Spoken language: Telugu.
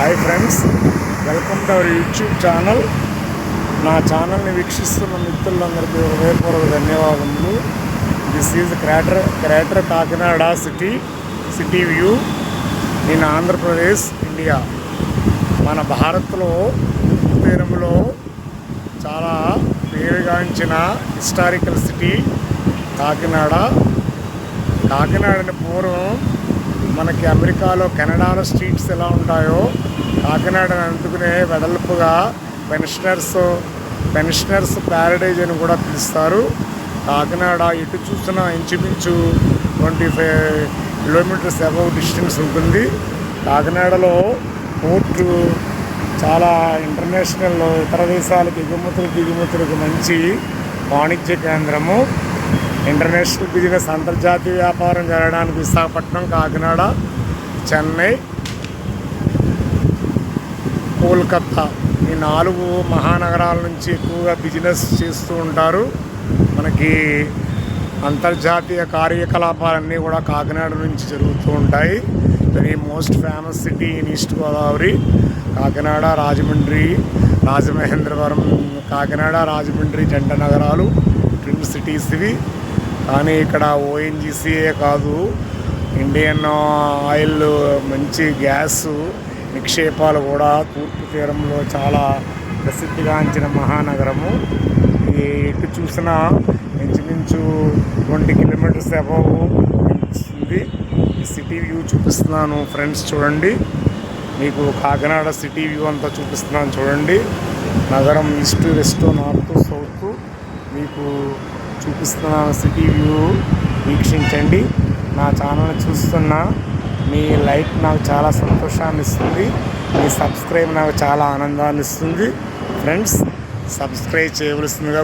Hi friends welcome to our YouTube channel. నా ఛానల్ని వీక్షిస్తున్న మిత్రులందరికీ హృదయపూర్వక ధన్యవాదములు. This is crater crater Kakinada city city view నేను ఆంధ్రప్రదేశ్ ఇండియా మన భారత్లో తీరంలో చాలా పేరుగాంచిన హిస్టారికల్ సిటీ కాకినాడ. కాకినాడని పూర్వం మనకి అమెరికాలో కెనడాలో స్ట్రీట్స్ ఎలా ఉంటాయో కాకినాడని అందుకునే వెడల్పుగా పెన్షనర్స్ పెన్షనర్స్ ప్యారడైజ్ అని కూడా పిలుస్తారు. కాకినాడ ఎటు చూసిన ఇంచుమించు twenty five kilometres above distance ఉంటుంది. కాకినాడలో పోర్టు చాలా ఇంటర్నేషనల్ ఇతర దేశాలకు ఎగుమతులు దిగుమతులకు మంచి వాణిజ్య కేంద్రము. ఇంటర్నేషనల్ బిజినెస్ అంతర్జాతీయ వ్యాపారం జరగడానికి విశాఖపట్నం కాకినాడ చెన్నై కోల్కత్తా ఈ నాలుగు మహానగరాల నుంచి ఎక్కువగా బిజినెస్ చేస్తూ ఉంటారు. మనకి అంతర్జాతీయ కార్యకలాపాలన్నీ కూడా కాకినాడ నుంచి జరుగుతూ ఉంటాయి. Very most famous city in East Godavari Kakinada Rajahmundry Rajamahendravaram Kakinada Rajahmundry జంట నగరాలు ట్విన్ సిటీస్ ఇవి. కానీ ఇక్కడ ఓఎన్జీసీఏ కాదు. ఇండియన్ ఆయిల్ మంచి గ్యాస్ నిక్షేపాలు కూడా తూర్పు తీరంలో చాలా ప్రసిద్ధిగాంచిన మహానగరము. ఈ ఎటు చూసినా ఇంచుమించు ట్వంటీ కిలోమీటర్స్ అబవ్ కనిపిస్తుంది ఈ సిటీ వ్యూ చూపిస్తున్నాను ఫ్రెండ్స్ చూడండి. మీకు కాకినాడ సిటీ వ్యూ అంతా చూపిస్తున్నాను చూడండి. నగరం ఈస్ట్ వెస్ట్ నార్త్ సౌత్ మీకు చూపిస్తున్న సిటీ వ్యూ వీక్షించండి. నా ఛానల్ చూస్తున్న మీ లైక్ నాకు చాలా సంతోషాన్ని ఇస్తుంది. మీ సబ్స్క్రైబ్ నాకు చాలా ఆనందాన్ని ఇస్తుంది. ఫ్రెండ్స్ సబ్స్క్రైబ్ చేయవలసిందిగా